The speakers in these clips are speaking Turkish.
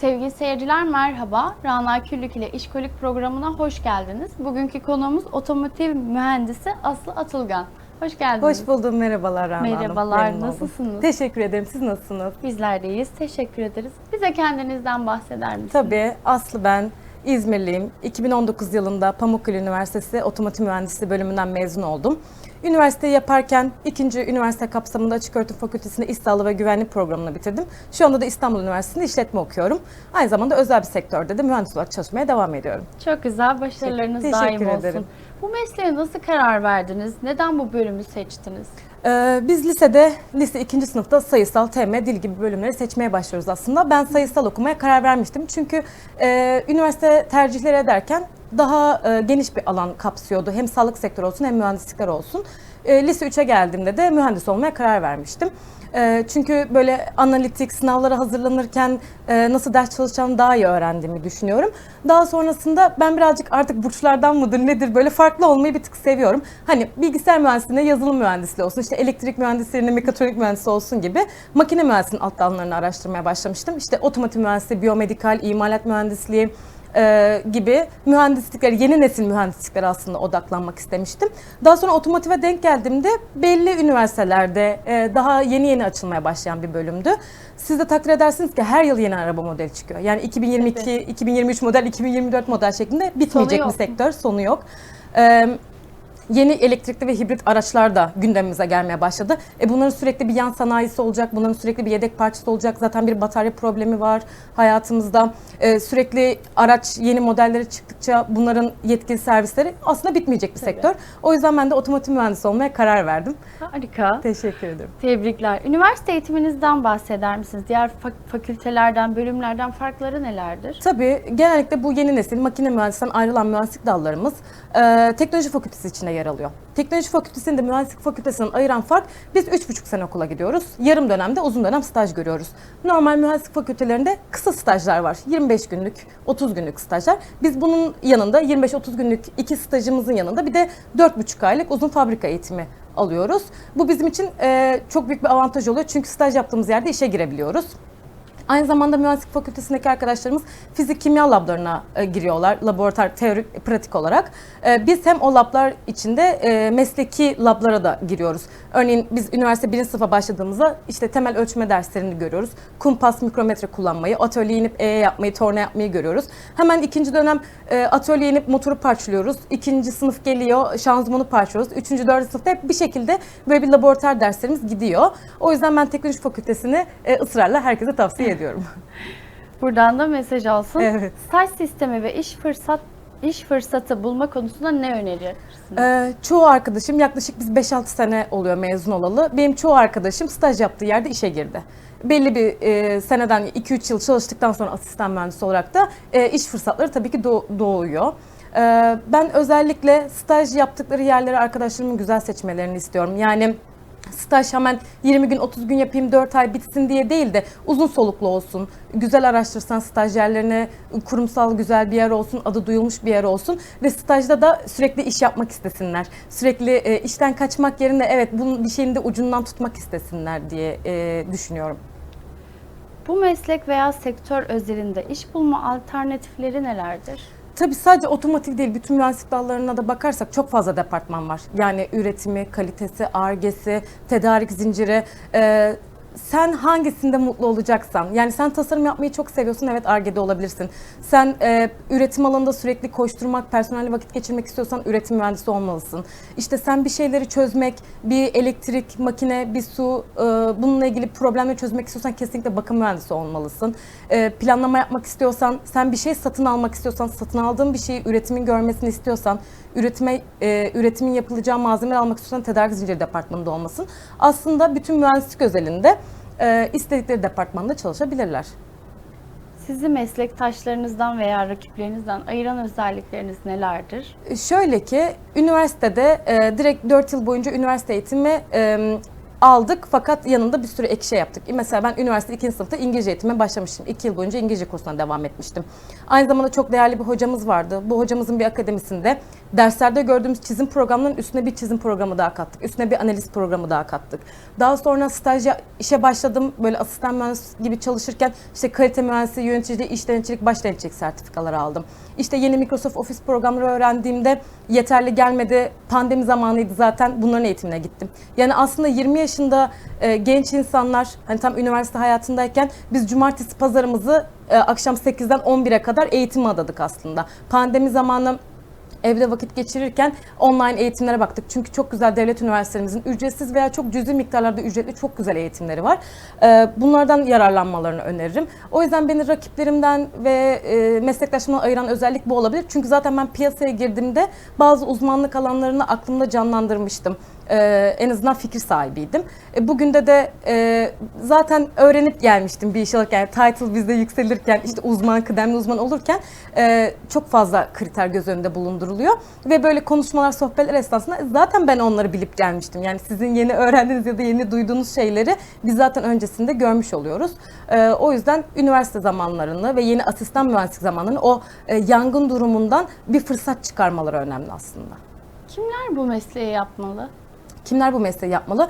Sevgili seyirciler merhaba. Rana Küllük ile İşkolik programına hoş geldiniz. Bugünkü konuğumuz otomotiv mühendisi Aslı Atılgan. Hoş geldiniz. Hoş buldum. Merhabalar Rana Hanım. Merhabalar, Memnun oldum. nasılsınız? Teşekkür ederim. Siz nasılsınız? Bizler deyiz. Teşekkür ederiz. Bize kendinizden bahseder misiniz? Tabii. Aslı ben. İzmirliyim. 2019 yılında Pamukkale Üniversitesi Otomotiv Mühendisliği bölümünden mezun oldum. Üniversiteyi yaparken ikinci üniversite kapsamında Açık Öğretim Fakültesi'nde İş Sağlığı ve Güvenlik programını bitirdim. Şu anda da İstanbul Üniversitesi'nde işletme okuyorum. Aynı zamanda özel bir sektörde de mühendis olarak çalışmaya devam ediyorum. Çok güzel. Başarılarınız Teşekkür daim olsun. ederim. Bu mesleğe nasıl karar verdiniz? Neden bu bölümü seçtiniz? Ee, biz lisede, lise ikinci sınıfta sayısal, TM, dil gibi bölümleri seçmeye başlıyoruz aslında. Ben sayısal okumaya karar vermiştim. Çünkü e, üniversite tercihleri ederken daha e, geniş bir alan kapsıyordu. Hem sağlık sektörü olsun hem mühendislikler olsun. E, lise 3'e geldiğimde de mühendis olmaya karar vermiştim. E, çünkü böyle analitik sınavlara hazırlanırken e, nasıl ders çalışacağımı daha iyi öğrendiğimi düşünüyorum. Daha sonrasında ben birazcık artık burçlardan mıdır nedir böyle farklı olmayı bir tık seviyorum. Hani bilgisayar mühendisliğine yazılım mühendisliği olsun, işte elektrik mühendisliğine mekatronik mühendisi olsun gibi makine mühendisliğinin alt dallarını araştırmaya başlamıştım. İşte otomotiv mühendisliği, biyomedikal, imalat mühendisliği, e, gibi mühendislikler, yeni nesil mühendisliklere aslında odaklanmak istemiştim. Daha sonra otomotive denk geldiğimde belli üniversitelerde e, daha yeni yeni açılmaya başlayan bir bölümdü. Siz de takdir edersiniz ki her yıl yeni araba modeli çıkıyor. Yani 2022, 2023 model, 2024 model şeklinde bitmeyecek Sonu bir yok. sektör, sonu yok. E, Yeni elektrikli ve hibrit araçlar da gündemimize gelmeye başladı. E bunların sürekli bir yan sanayisi olacak, bunların sürekli bir yedek parçası olacak. Zaten bir batarya problemi var hayatımızda. E, sürekli araç yeni modelleri çıktıkça bunların yetkili servisleri aslında bitmeyecek bir Tabii. sektör. O yüzden ben de otomotiv mühendisi olmaya karar verdim. Harika. Teşekkür ederim. Tebrikler. Üniversite eğitiminizden bahseder misiniz? Diğer fak- fakültelerden, bölümlerden farkları nelerdir? Tabii genellikle bu yeni nesil makine mühendisinden ayrılan mühendislik dallarımız e, teknoloji fakültesi içinde yer alıyor. Teknoloji fakültesini de mühendislik fakültesinden ayıran fark biz 3,5 sene okula gidiyoruz. Yarım dönemde uzun dönem staj görüyoruz. Normal mühendislik fakültelerinde kısa stajlar var. 25 günlük, 30 günlük stajlar. Biz bunun yanında 25-30 günlük iki stajımızın yanında bir de 4,5 aylık uzun fabrika eğitimi alıyoruz. Bu bizim için e, çok büyük bir avantaj oluyor çünkü staj yaptığımız yerde işe girebiliyoruz. Aynı zamanda mühendislik fakültesindeki arkadaşlarımız fizik kimya lablarına e, giriyorlar. Laboratuvar, teorik, pratik olarak. E, biz hem o lablar içinde e, mesleki lablara da giriyoruz. Örneğin biz üniversite birinci sınıfa başladığımızda işte temel ölçme derslerini görüyoruz. Kumpas, mikrometre kullanmayı, atölye inip E yapmayı, torna yapmayı görüyoruz. Hemen ikinci dönem e, atölye inip motoru parçalıyoruz. İkinci sınıf geliyor, şanzımanı parçalıyoruz. Üçüncü, dördüncü sınıfta hep bir şekilde böyle bir laboratuvar derslerimiz gidiyor. O yüzden ben teknoloji fakültesini e, ısrarla herkese tavsiye ediyorum. Buradan da mesaj alsın. Evet. Staj sistemi ve iş fırsat iş fırsatı bulma konusunda ne önerirsiniz? Ee, çoğu arkadaşım yaklaşık biz 5-6 sene oluyor mezun olalı. Benim çoğu arkadaşım staj yaptığı yerde işe girdi. Belli bir e, seneden 2-3 yıl çalıştıktan sonra asistan mühendis olarak da e, iş fırsatları tabii ki doğ- doğuyor. Ee, ben özellikle staj yaptıkları yerleri arkadaşlarımın güzel seçmelerini istiyorum. Yani staj hemen 20 gün 30 gün yapayım 4 ay bitsin diye değil de uzun soluklu olsun. Güzel araştırsan stajyerlerine kurumsal güzel bir yer olsun, adı duyulmuş bir yer olsun ve stajda da sürekli iş yapmak istesinler. Sürekli e, işten kaçmak yerine evet bunun bir şeyin de ucundan tutmak istesinler diye e, düşünüyorum. Bu meslek veya sektör özelinde iş bulma alternatifleri nelerdir? Tabii sadece otomotiv değil, bütün mühendislik dallarına da bakarsak çok fazla departman var. Yani üretimi, kalitesi, argesi, tedarik zinciri. Ee, sen hangisinde mutlu olacaksan, yani sen tasarım yapmayı çok seviyorsun, evet argede olabilirsin. Sen e, üretim alanında sürekli koşturmak, personelle vakit geçirmek istiyorsan üretim mühendisi olmalısın. İşte sen bir şeyleri çözmek, bir elektrik, makine, bir su, e, bununla ilgili problemleri çözmek istiyorsan kesinlikle bakım mühendisi olmalısın. E, planlama yapmak istiyorsan, sen bir şey satın almak istiyorsan, satın aldığın bir şeyi üretimin görmesini istiyorsan, üretime e, üretimin yapılacağı malzemeleri almak istiyorsan tedarik zinciri departmanında olmasın. Aslında bütün mühendislik özelinde e, istedikleri departmanda çalışabilirler. Sizi meslektaşlarınızdan veya rakiplerinizden ayıran özellikleriniz nelerdir? Şöyle ki üniversitede e, direkt 4 yıl boyunca üniversite eğitimi e, aldık fakat yanında bir sürü ek şey yaptık. Mesela ben üniversite 2. sınıfta İngilizce eğitime başlamıştım. 2 yıl boyunca İngilizce kursuna devam etmiştim. Aynı zamanda çok değerli bir hocamız vardı. Bu hocamızın bir akademisinde derslerde gördüğümüz çizim programlarının üstüne bir çizim programı daha kattık. Üstüne bir analiz programı daha kattık. Daha sonra stajya işe başladım. Böyle asistan mühendis gibi çalışırken işte kalite mühendisliği, yöneticiliği, iş denetçilik, baş denetçilik sertifikaları aldım. İşte yeni Microsoft Office programları öğrendiğimde yeterli gelmedi. Pandemi zamanıydı zaten bunların eğitimine gittim. Yani aslında 20 yaşında e, genç insanlar hani tam üniversite hayatındayken biz cumartesi pazarımızı e, akşam 8'den 11'e kadar eğitime adadık aslında. Pandemi zamanı evde vakit geçirirken online eğitimlere baktık. Çünkü çok güzel devlet üniversitelerimizin ücretsiz veya çok cüzi miktarlarda ücretli çok güzel eğitimleri var. Ee, Bunlardan yararlanmalarını öneririm. O yüzden beni rakiplerimden ve e, meslektaşımdan ayıran özellik bu olabilir. Çünkü zaten ben piyasaya girdiğimde bazı uzmanlık alanlarını aklımda canlandırmıştım. Ee, en azından fikir sahibiydim. E, bugün de de e, zaten öğrenip gelmiştim bir iş alırken. Yani title bizde yükselirken, işte uzman, kıdemli uzman olurken e, çok fazla kriter göz önünde bulunduruluyor. Ve böyle konuşmalar, sohbetler esnasında zaten ben onları bilip gelmiştim. Yani sizin yeni öğrendiğiniz ya da yeni duyduğunuz şeyleri biz zaten öncesinde görmüş oluyoruz. E, o yüzden üniversite zamanlarını ve yeni asistan mühendislik zamanlarını o e, yangın durumundan bir fırsat çıkarmaları önemli aslında. Kimler bu mesleği yapmalı? Kimler bu mesleği yapmalı?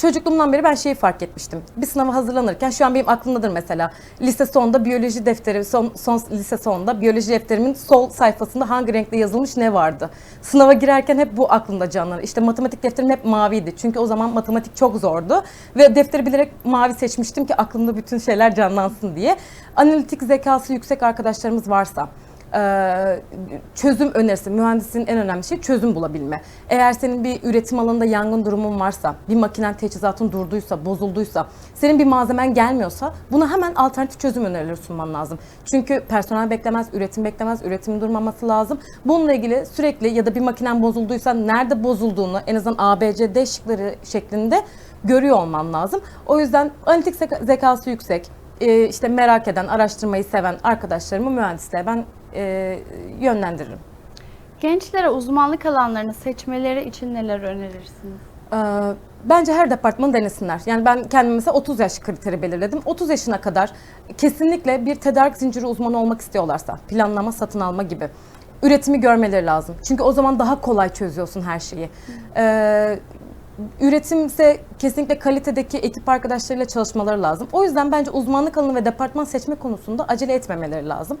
Çocukluğumdan beri ben şeyi fark etmiştim. Bir sınava hazırlanırken şu an benim aklımdadır mesela. Lise sonunda biyoloji defteri, son, son lise sonunda biyoloji defterimin sol sayfasında hangi renkle yazılmış ne vardı? Sınava girerken hep bu aklımda canlanır. İşte matematik defterim hep maviydi. Çünkü o zaman matematik çok zordu. Ve defteri bilerek mavi seçmiştim ki aklımda bütün şeyler canlansın diye. Analitik zekası yüksek arkadaşlarımız varsa, çözüm önerisi, mühendisin en önemli şey çözüm bulabilme. Eğer senin bir üretim alanında yangın durumun varsa, bir makinen teçhizatın durduysa, bozulduysa, senin bir malzemen gelmiyorsa buna hemen alternatif çözüm önerileri sunman lazım. Çünkü personel beklemez, üretim beklemez, üretimin durmaması lazım. Bununla ilgili sürekli ya da bir makinen bozulduysa nerede bozulduğunu en azından A, B, C, D şıkları şeklinde görüyor olman lazım. O yüzden analitik zeka- zekası yüksek, e, işte merak eden, araştırmayı seven arkadaşlarımı mühendisliğe ben e, yönlendiririm. Gençlere uzmanlık alanlarını seçmeleri için neler önerirsiniz? Ee, Bence her departmanı denesinler. Yani ben kendime mesela 30 yaş kriteri belirledim. 30 yaşına kadar kesinlikle bir tedarik zinciri uzmanı olmak istiyorlarsa, planlama, satın alma gibi üretimi görmeleri lazım. Çünkü o zaman daha kolay çözüyorsun her şeyi. Ee, üretimse kesinlikle kalitedeki ekip arkadaşlarıyla çalışmaları lazım. O yüzden bence uzmanlık alanı ve departman seçme konusunda acele etmemeleri lazım.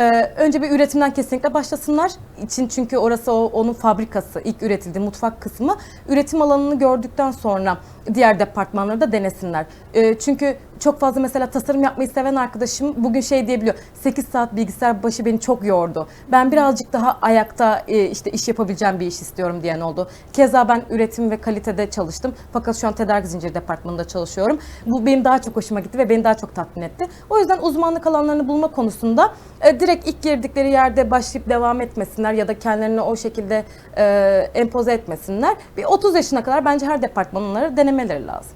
Ee, önce bir üretimden kesinlikle başlasınlar. için çünkü orası o, onun fabrikası, ilk üretildiği mutfak kısmı. Üretim alanını gördükten sonra diğer departmanları da denesinler. Ee, çünkü çok fazla mesela tasarım yapmayı seven arkadaşım bugün şey diyebiliyor. 8 saat bilgisayar başı beni çok yordu. Ben birazcık daha ayakta e, işte iş yapabileceğim bir iş istiyorum diyen oldu. Keza ben üretim ve kalitede çalıştım. Fakat şu an tedarik zinciri departmanında çalışıyorum. Bu benim daha çok hoşuma gitti ve beni daha çok tatmin etti. O yüzden uzmanlık alanlarını bulma konusunda e, direkt ilk girdikleri yerde başlayıp devam etmesinler ya da kendilerini o şekilde e, empoze etmesinler. Bir 30 yaşına kadar bence her departmanları denemeleri lazım.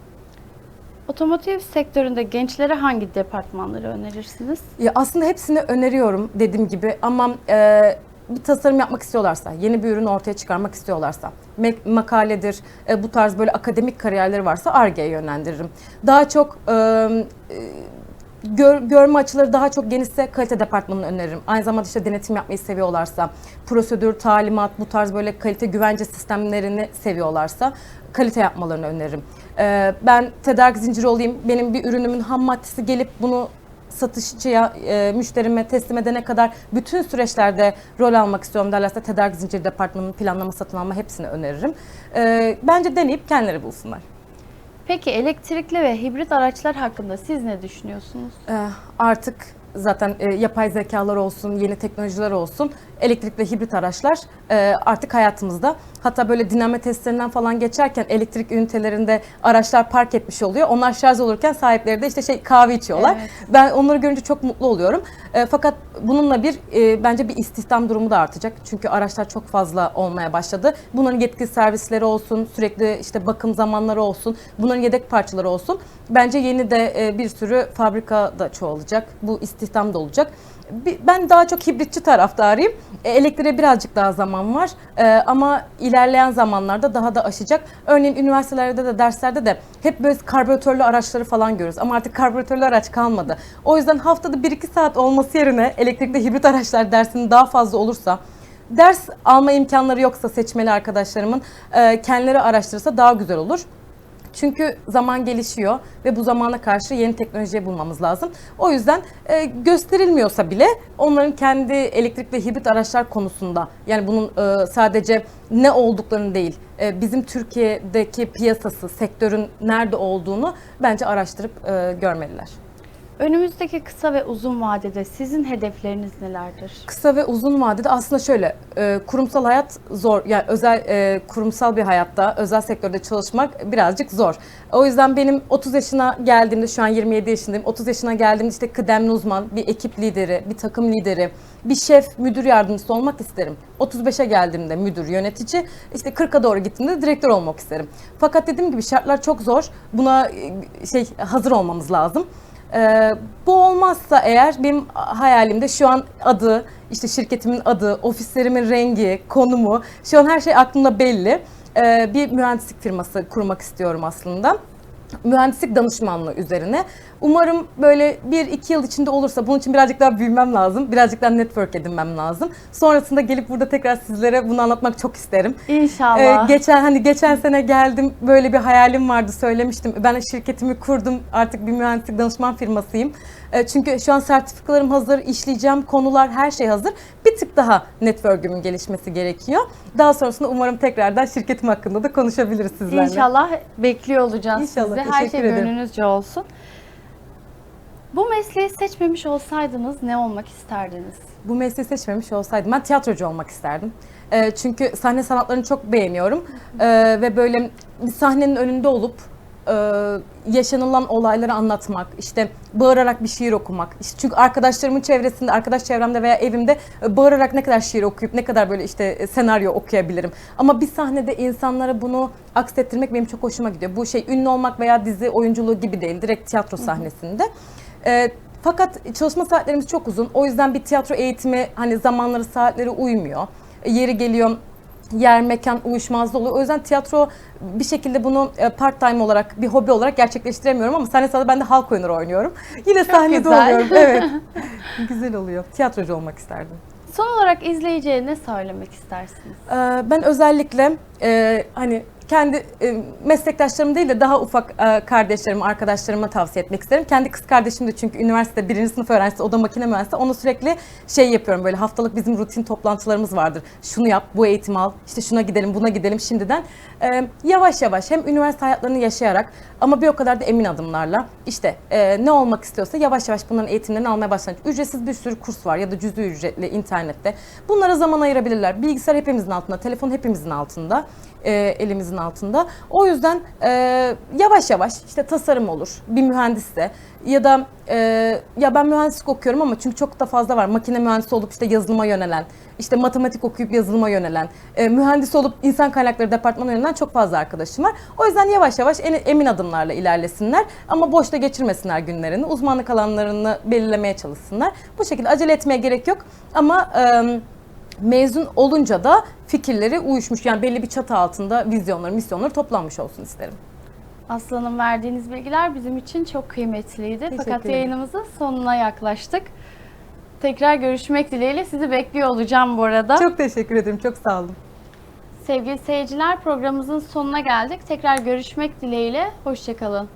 Otomotiv sektöründe gençlere hangi departmanları önerirsiniz? Ya aslında hepsini öneriyorum dediğim gibi ama e, bir tasarım yapmak istiyorlarsa, yeni bir ürün ortaya çıkarmak istiyorlarsa, makaledir, e, bu tarz böyle akademik kariyerleri varsa ARGE'ye yönlendiririm. Daha çok e, e, gör, görme açıları daha çok genişse kalite departmanını öneririm. Aynı zamanda işte denetim yapmayı seviyorlarsa, prosedür, talimat, bu tarz böyle kalite güvence sistemlerini seviyorlarsa kalite yapmalarını öneririm. Ee, ben tedarik zinciri olayım, benim bir ürünümün ham maddesi gelip bunu satışçıya, e, müşterime teslim edene kadar bütün süreçlerde rol almak istiyorum derlerse tedarik zinciri departmanının planlama, satın alma hepsini öneririm. Ee, bence deneyip kendileri bulsunlar. Peki elektrikli ve hibrit araçlar hakkında siz ne düşünüyorsunuz? Ee, artık zaten e, yapay zekalar olsun, yeni teknolojiler olsun, elektrikli hibrit araçlar e, artık hayatımızda. Hatta böyle dinamo testlerinden falan geçerken elektrik ünitelerinde araçlar park etmiş oluyor. Onlar şarj olurken sahipleri de işte şey kahve içiyorlar. Evet. Ben onları görünce çok mutlu oluyorum. E, fakat bununla bir e, bence bir istihdam durumu da artacak. Çünkü araçlar çok fazla olmaya başladı. Bunların yetkili servisleri olsun, sürekli işte bakım zamanları olsun, bunların yedek parçaları olsun. Bence yeni de e, bir sürü fabrika da çoğalacak. Bu istihdam da olacak. Ben daha çok hibritçi taraftarıyım. E, Elektriğe birazcık daha zaman var. E, ama iler ilerleyen zamanlarda daha da aşacak. Örneğin üniversitelerde de derslerde de hep böyle karbüratörlü araçları falan görüyoruz. Ama artık karbüratörlü araç kalmadı. O yüzden haftada 1-2 saat olması yerine elektrikli hibrit araçlar dersinin daha fazla olursa ders alma imkanları yoksa seçmeli arkadaşlarımın e, kendileri araştırırsa daha güzel olur. Çünkü zaman gelişiyor ve bu zamana karşı yeni teknolojiyi bulmamız lazım. O yüzden e, gösterilmiyorsa bile onların kendi elektrikli hibrit araçlar konusunda yani bunun e, sadece ne olduklarını değil e, bizim Türkiye'deki piyasası, sektörün nerede olduğunu bence araştırıp e, görmeliler. Önümüzdeki kısa ve uzun vadede sizin hedefleriniz nelerdir? Kısa ve uzun vadede aslında şöyle e, kurumsal hayat zor yani özel e, kurumsal bir hayatta özel sektörde çalışmak birazcık zor. O yüzden benim 30 yaşına geldiğimde şu an 27 yaşındayım. 30 yaşına geldiğimde işte kıdemli uzman, bir ekip lideri, bir takım lideri, bir şef, müdür yardımcısı olmak isterim. 35'e geldiğimde müdür, yönetici, işte 40'a doğru gittiğimde direktör olmak isterim. Fakat dediğim gibi şartlar çok zor. Buna e, şey hazır olmamız lazım. Ee, bu olmazsa eğer benim hayalimde şu an adı, işte şirketimin adı, ofislerimin rengi, konumu, şu an her şey aklımda belli. Ee, bir mühendislik firması kurmak istiyorum aslında. Mühendislik danışmanlığı üzerine. Umarım böyle bir iki yıl içinde olursa bunun için birazcık daha büyümem lazım. Birazcık daha network edinmem lazım. Sonrasında gelip burada tekrar sizlere bunu anlatmak çok isterim. İnşallah. Ee, geçen hani geçen sene geldim böyle bir hayalim vardı söylemiştim. Ben şirketimi kurdum artık bir mühendislik danışman firmasıyım. Ee, çünkü şu an sertifikalarım hazır, işleyeceğim konular her şey hazır. Bir tık daha network'ümün gelişmesi gerekiyor. Daha sonrasında umarım tekrardan şirketim hakkında da konuşabiliriz sizlerle. İnşallah bekliyor olacağız İnşallah, sizi. Her şey ederim. gönlünüzce olsun. Bu mesleği seçmemiş olsaydınız ne olmak isterdiniz? bu mesleği seçmemiş olsaydım ben tiyatrocu olmak isterdim. Ee, çünkü sahne sanatlarını çok beğeniyorum Ee, ve böyle bir sahnenin önünde olup e, yaşanılan olayları anlatmak, işte bağırarak bir şiir okumak. İşte çünkü arkadaşlarımın çevresinde, arkadaş çevremde veya evimde e, bağırarak ne kadar şiir okuyup ne kadar böyle işte e, senaryo okuyabilirim. Ama bir sahnede insanlara bunu aksettirmek benim çok hoşuma gidiyor. Bu şey ünlü olmak veya dizi oyunculuğu gibi değil, direkt tiyatro sahnesinde. Ee, fakat çalışma saatlerimiz çok uzun. O yüzden bir tiyatro eğitimi hani zamanları saatleri uymuyor. E, Yeri geliyor yer mekan uyuşmazlığı oluyor. O yüzden tiyatro bir şekilde bunu e, part time olarak bir hobi olarak gerçekleştiremiyorum ama sahne sırada ben de halk oyunları oynuyorum. Yine sahnede güzel. oluyorum. Evet. güzel oluyor. Tiyatrocu olmak isterdim. Son olarak izleyiciye ne söylemek istersiniz? Ee, Ben özellikle e, hani kendi e, meslektaşlarım değil de daha ufak e, kardeşlerim, arkadaşlarıma tavsiye etmek isterim. Kendi kız kardeşim de çünkü üniversite birinci sınıf öğrencisi, o da makine mühendisi. Onu sürekli şey yapıyorum böyle haftalık bizim rutin toplantılarımız vardır. Şunu yap, bu eğitim al, işte şuna gidelim, buna gidelim şimdiden. E, yavaş yavaş hem üniversite hayatlarını yaşayarak ama bir o kadar da emin adımlarla işte e, ne olmak istiyorsa yavaş yavaş bunların eğitimlerini almaya başlayın. Ücretsiz bir sürü kurs var ya da cüz'i ücretli internette. Bunlara zaman ayırabilirler. Bilgisayar hepimizin altında, telefon hepimizin altında, e, elimizin altında. O yüzden e, yavaş yavaş işte tasarım olur, bir mühendisse ya da e, ya ben mühendislik okuyorum ama çünkü çok da fazla var. Makine mühendisi olup işte yazılıma yönelen, işte matematik okuyup yazılıma yönelen, e, mühendis olup insan kaynakları departmanına yönelen çok fazla arkadaşım var. O yüzden yavaş yavaş en, emin adımlarla ilerlesinler ama boşta geçirmesinler günlerini. Uzmanlık alanlarını belirlemeye çalışsınlar. Bu şekilde acele etmeye gerek yok ama e, mezun olunca da fikirleri uyuşmuş. Yani belli bir çatı altında vizyonları, misyonları toplanmış olsun isterim. Aslanım verdiğiniz bilgiler bizim için çok kıymetliydi. Teşekkür Fakat ederim. yayınımızın sonuna yaklaştık. Tekrar görüşmek dileğiyle sizi bekliyor olacağım bu arada. Çok teşekkür ederim. Çok sağ olun. Sevgili seyirciler programımızın sonuna geldik. Tekrar görüşmek dileğiyle. Hoşçakalın.